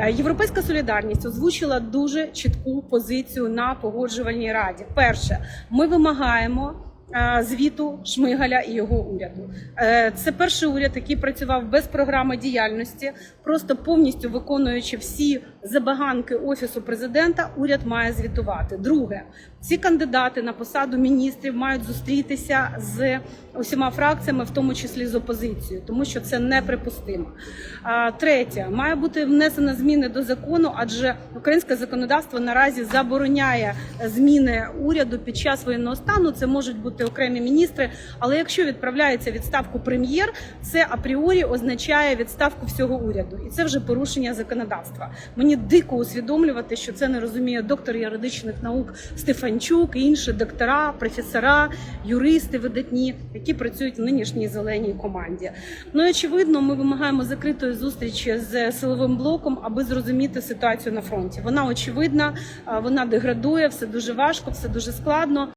Е, Європейська солідарність озвучила дуже чітку позицію на погоджувальній раді. Перше, ми вимагаємо. е, Звіту Шмигаля і його уряду Е, це перший уряд, який працював без програми діяльності, просто повністю виконуючи всі забаганки офісу президента. Уряд має звітувати. Друге, ці кандидати на посаду міністрів мають зустрітися з усіма фракціями, в тому числі з опозицією, тому що це неприпустимо. Третє, має бути внесено зміни до закону, адже українське законодавство наразі забороняє зміни уряду під час воєнного стану. Це можуть бути окремі міністри. Але якщо відправляється відставку прем'єр, це апріорі означає відставку всього уряду, і це вже порушення законодавства. Мені дико усвідомлювати, що це не розуміє доктор юридичних наук Стефанчук, інші доктора, професора, юристи видатні, які працюють в нинішній зеленій команді. Ну і очевидно, ми вимагаємо закритої зустрічі з силовим блоком, аби зрозуміти ситуацію на фронті. Вона очевидна, вона деградує, все дуже важко, все дуже складно.